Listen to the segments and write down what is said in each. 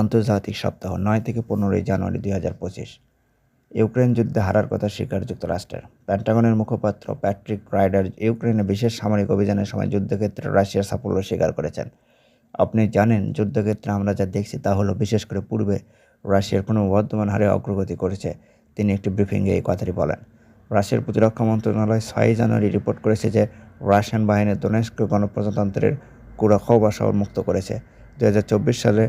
আন্তর্জাতিক সপ্তাহ নয় থেকে পনেরোই জানুয়ারি দুই হাজার পঁচিশ। ইউক্রেন যুদ্ধে হারার কথা স্বীকার যুক্তরাষ্ট্রের। প্যান্টাগনের মুখপাত্র প্যাট্রিক রাইডার ইউক্রেনে বিশেষ সামরিক অভিযানের সময় যুদ্ধক্ষেত্রে রাশিয়ার সাফল্য স্বীকার করেছেন। আপনি জানেন, যুদ্ধক্ষেত্রে আমরা যা দেখছি তা হলো বিশেষ করে পূর্বে রাশিয়ার কোনো বর্ধমান হারে অগ্রগতি করেছে, তিনি একটি ব্রিফিংয়ে এই কথাটি বলেন। রাশিয়ার প্রতিরক্ষা মন্ত্রণালয় ছয়ই জানুয়ারি রিপোর্ট করেছে যে রাশিয়ান বাহিনী দোনেস্ক গণপ্রজাতন্ত্রের কুরাখোবা শহর মুক্ত করেছে। দু হাজার চব্বিশ সালে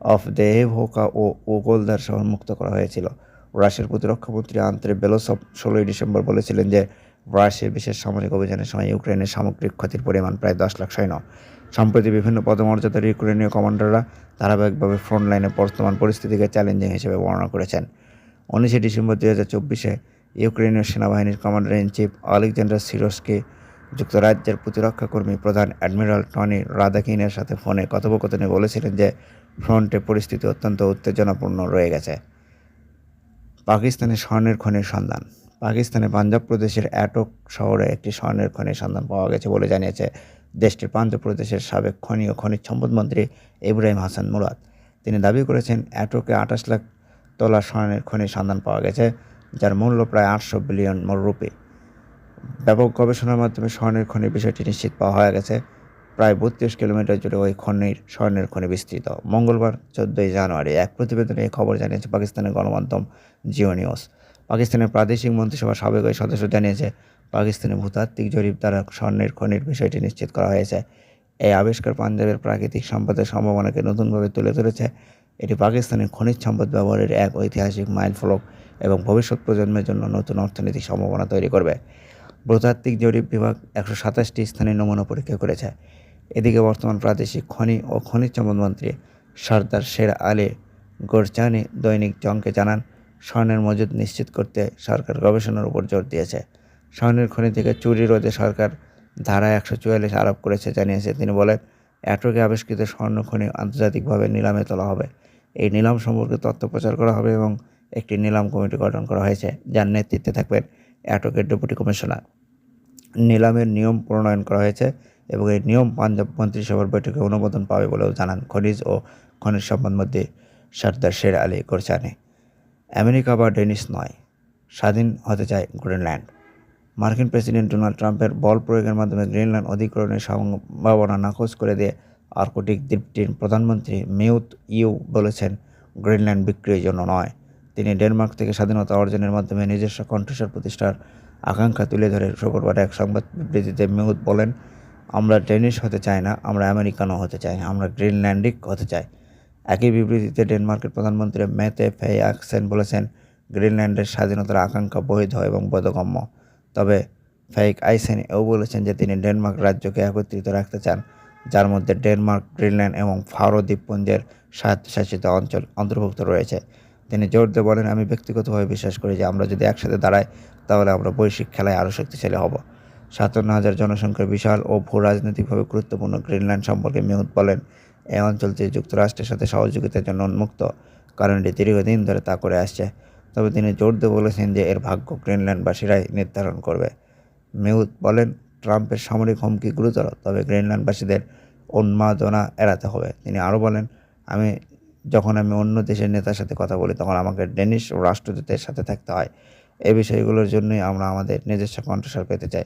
অফ দেহেভোকা ও ওগোলদার শহর মুক্ত করা হয়েছিল। রাশিয়ার প্রতিরক্ষামন্ত্রী আন্ত্রে বেলোসভ ষোলোই ডিসেম্বর বলেছিলেন যে, রাশিয়ার বিশেষ সামরিক অভিযানের সময় ইউক্রেনের সামগ্রিক ক্ষতির পরিমাণ প্রায় দশ লাখ সৈন্য। সম্প্রতি বিভিন্ন পদমর্যাদার ইউক্রেনীয় কমান্ডাররা ধারাবাহিকভাবে ফ্রন্ট লাইনে বর্তমান পরিস্থিতিকে চ্যালেঞ্জিং হিসেবে বর্ণনা করেছেন। উনিশে ডিসেম্বর দুই হাজার চব্বিশে ইউক্রেনীয় সেনাবাহিনীর কমান্ডার ইন চিফ আলেকজান্ডার সিরোসকে যুক্তরাজ্যের প্রতিরক্ষা কর্মী প্রধান অ্যাডমিরাল টনি রাদাকিনের সাথে ফোনে কথোপকথনে বলেছিলেন যে, ফ্রন্টে পরিস্থিতি অত্যন্ত উত্তেজনাপূর্ণ রয়ে গেছে। পাকিস্তানের স্বর্ণের খনির সন্ধান। পাকিস্তানের পাঞ্জাব প্রদেশের অ্যাটক শহরে একটি স্বর্ণের খনির সন্ধান পাওয়া গেছে বলে জানিয়েছে দেশটির পাঞ্জাব প্রদেশের সাবেক খনি ও খনিজ সম্পদ মন্ত্রী ইব্রাহিম হাসান মুরাদ। তিনি দাবি করেছেন, অ্যাটকে আঠাশ লাখ তোলা স্বর্ণের খনির সন্ধান পাওয়া গেছে, যার মূল্য প্রায় আটশো বিলিয়ন রুপি। ব্যাপক গবেষণার মাধ্যমে স্বর্ণের খনির বিষয়টি নিশ্চিত পাওয়া হয়ে গেছে। প্রায় বত্রিশ কিলোমিটার জুড়ে ওই খনির, স্বর্ণের খনি বিস্তৃত। মঙ্গলবার, চোদ্দোই জানুয়ারি এক প্রতিবেদনে এই খবর জানিয়েছে পাকিস্তানের গণমাধ্যম জিও নিউজ পাকিস্তানের প্রাদেশিক মন্ত্রিসভার সাবেক ওই সদস্য জানিয়েছে, পাকিস্তানি ভূতাত্ত্বিক জরিপ দ্বারা স্বর্ণের খনির বিষয়টি নিশ্চিত করা হয়েছে। এই আবিষ্কার পাঞ্জাবের প্রাকৃতিক সম্পদের সম্ভাবনাকে নতুনভাবে তুলে ধরেছে। এটি পাকিস্তানের খনিজ সম্পদ ব্যবহারের এক ঐতিহাসিক মাইল ফলক এবং ভবিষ্যৎ প্রজন্মের জন্য নতুন অর্থনৈতিক সম্ভাবনা তৈরি করবে। ভূতাত্ত্বিক জরিপ বিভাগ একশো সাতাশটি স্থানে নমুনা পরীক্ষা করেছে। এদিকে বর্তমান প্রাদেশিক খনি ও খনিজ সম্পদ মন্ত্রী সর্দার শের আলী গোরচানি দৈনিক জংকে জানান, স্বর্ণের মজুদ নিশ্চিত করতে সরকার গবেষণার উপর জোর দিয়েছে। স্বর্ণের খনি থেকে চুরি রোধে সরকার ধারা একশো চুয়াল্লিশ আরোপ করেছে জানিয়েছে। তিনি বলেন অ্যাটকে আবিষ্কৃত স্বর্ণ খনি আন্তর্জাতিকভাবে নিলামে তোলা হবে। এই নিলাম সম্পর্কে তথ্য প্রচার করা হবে এবং একটি নিলাম কমিটি গঠন করা হয়েছে। যার নেতৃত্বে থাকবেন অ্যাটকের ডেপুটি কমিশনার। নিলামের নিয়ম প্রণয়ন করা হয়েছে এবং এই নিয়ম পাঞ্জাব মন্ত্রিসভার বৈঠকে অনুমোদন পাবে বলেও জানান খনিজ ও খনিজ সম্পদ মধ্যে সর্দার শের আলী গোরচানি আমেরিকা বা ডেনিস নয়, স্বাধীন হতে চায় গ্রিনল্যান্ড। মার্কিন প্রেসিডেন্ট ডোনাল্ড ট্রাম্পের বল প্রয়োগের মাধ্যমে গ্রিনল্যান্ড অধিগ্রহণের সম্ভাবনা নাকচ করে দিয়ে আর্কটিক দ্বীপটির প্রধানমন্ত্রী মেউত ইউ বলেছেন, গ্রিনল্যান্ড বিক্রির জন্য নয়। তিনি ডেনমার্ক থেকে স্বাধীনতা অর্জনের মাধ্যমে নিজস্ব কণ্ঠস্বর প্রতিষ্ঠার আকাঙ্ক্ষা তুলে ধরে শুক্রবার এক সংবাদ বিবৃতিতে মেউত বলেন, আমরা ডেনিশ হতে চাই না, আমরা আমেরিকানও হতে চাই, আমরা গ্রিনল্যান্ডিক হতে চাই। একই বিবৃতিতে ডেনমার্কের প্রধানমন্ত্রী ম্যাতে ফেয়াকসেন বলেছেন, গ্রিনল্যান্ডের স্বাধীনতার আকাঙ্ক্ষা বৈধ এবং বোধগম্য। তবে ফেইক আইসেন এও বলেছেন যে তিনি ডেনমার্ক রাজ্যকে একত্রিত রাখতে চান, যার মধ্যে ডেনমার্ক, গ্রিনল্যান্ড এবং ফারো দ্বীপপুঞ্জের স্বায়ত্তশাসিত অঞ্চল অন্তর্ভুক্ত রয়েছে। তিনি জোর দিয়ে বলেন, আমি ব্যক্তিগতভাবে বিশ্বাস করি যে আমরা যদি একসাথে দাঁড়াই, তাহলে আমরা বৈশ্বিক খেলায় আরও শক্তিশালী হব। সাতান্ন হাজার জনসংখ্যার বিশাল ও ভূ রাজনৈতিকভাবে গুরুত্বপূর্ণ গ্রিনল্যান্ড সম্পর্কে মিহুত বলেন, এই অঞ্চলটি যুক্তরাষ্ট্রের সাথে সহযোগিতার জন্য উন্মুক্ত কারণ এটি দীর্ঘদিন ধরে তা করে আসছে। তবে তিনি জোর দিয়ে বলেছেন যে এর ভাগ্য গ্রিনল্যান্ডবাসীরাই নির্ধারণ করবে। মিউত বলেন, ট্রাম্পের সামরিক হুমকি গুরুতর, তবে গ্রিনল্যান্ডবাসীদের উন্মাদনা এড়াতে হবে। তিনি আরও বলেন, আমি যখন আমি অন্য দেশের নেতার সাথে কথা বলি, তখন আমাকে ডেনিশ ও রাষ্ট্রদূতের সাথে থাকতে হয়। এই বিষয়গুলোর জন্যই আমরা আমাদের নিজস্ব কণ্ঠস্বর পেতে চাই।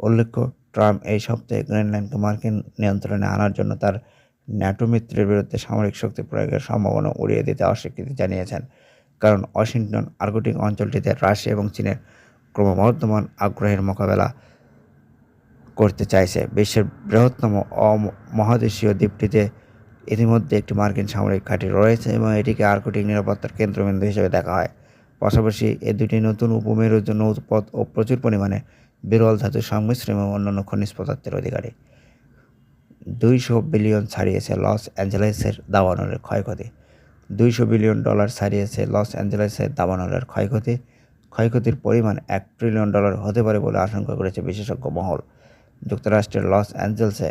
উল্লেখ্য, ট্রাম্প এই সপ্তাহে গ্রিনল্যান্ডকে মার্কিন নিয়ন্ত্রণে আনার জন্য তার ন্যাটো মিত্রের বিরুদ্ধে সামরিক শক্তি প্রয়োগের সম্ভাবনা উড়িয়ে দিতে অস্বীকৃতি জানিয়েছেন। কারণ ওয়াশিংটন আর্কটিক অঞ্চলটিতে রাশিয়া এবং চীনের ক্রমবর্ধমান আগ্রহের মোকাবেলা করতে চাইছে। বিশ্বের বৃহত্তম মহাদেশীয় দ্বীপটিতে ইতিমধ্যে একটি মার্কিন সামরিক ঘাঁটি রয়েছে এবং এটিকে আর্কটিক নিরাপত্তার কেন্দ্রবিন্দু হিসেবে দেখা হয়। পাশাপাশি এ দুটি নতুন উপমেরুর জন্য উৎপদ ও প্রচুর পরিমাণে বিরল ধাতুর সংমিশ্রণ এবং অন্যান্য খনিজ পদার্থের অধিকারী। দুইশো বিলিয়ন ছাড়িয়েছে লস অ্যাঞ্জেলেসের দাবানলের ক্ষয়ক্ষতি। দুইশো বিলিয়ন ডলার ছাড়িয়েছে লস অ্যাঞ্জেলেসের দাবানলের ক্ষয়ক্ষতি। ক্ষয়ক্ষতির পরিমাণ এক ট্রিলিয়ন ডলার হতে পারে বলে আশঙ্কা করেছে বিশেষজ্ঞ মহল। যুক্তরাষ্ট্রের লস অ্যাঞ্জেলসে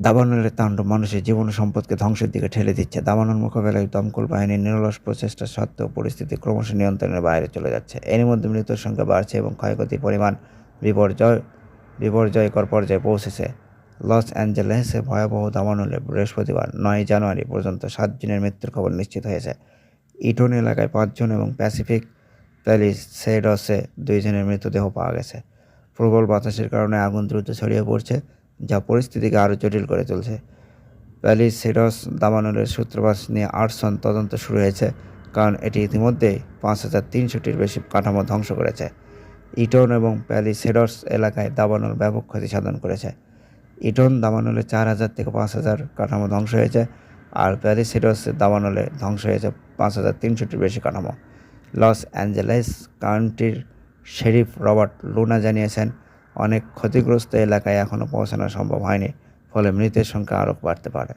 দাবানলের তাণ্ডব মানুষের জীবন সম্পদকে ধ্বংসের দিকে ঠেলে দিচ্ছে। দাবানল মোকাবেলায় দমকল বাহিনীর নিরলস প্রচেষ্টা সত্ত্বেও পরিস্থিতি ক্রমশ নিয়ন্ত্রণের বাইরে চলে যাচ্ছে। এরই মধ্যে মৃত্যুর সংখ্যা বাড়ছে এবং ক্ষয়ক্ষতির পরিমাণ বিপর্যয়, বিপর্যয়কর পর্যায়ে পৌঁছেছে। লস অ্যাঞ্জেলেসে ভয়াবহ দাবানলে বৃহস্পতিবার নয় জানুয়ারি পর্যন্ত সাত জনের মৃত্যুর খবর নিশ্চিত হয়েছে। ইটন এলাকায় পাঁচজন এবং প্যাসিফিক প্যালিসেডসে দুইজনের মৃতদেহ পাওয়া গেছে। প্রবল বাতাসের কারণে আগুন দ্রুত ছড়িয়ে পড়ছে। যা পরিস্থিতিকে আরও জটিল করে তুলছে। প্যালিসেডস দাবানলের সূত্রপাত নিয়ে আর্টসন তদন্ত শুরু হয়েছে, কারণ এটি ইতিমধ্যেই পাঁচ হাজার তিনশোটির বেশি কাঠামো ধ্বংস করেছে। ইটন এবং প্যালিসেডস এলাকায় দাবানল ব্যাপক ক্ষতি সাধন করেছে। ইটন দাবানলে চার হাজার থেকে পাঁচ হাজার কাঠামো ধ্বংস হয়েছে, আর প্যারিসিডস দাবানলে ধ্বংস হয়েছে পাঁচ হাজার তিনশোটির বেশি কাঠামো। লস অ্যাঞ্জেলেস কাউন্টির শেরিফ রবার্ট লুনা জানিয়েছেন অনেক ক্ষতিগ্রস্ত এলাকায় এখনও পৌঁছানো সম্ভব হয়নি ফলে মৃতের সংখ্যা আরও বাড়তে পারে।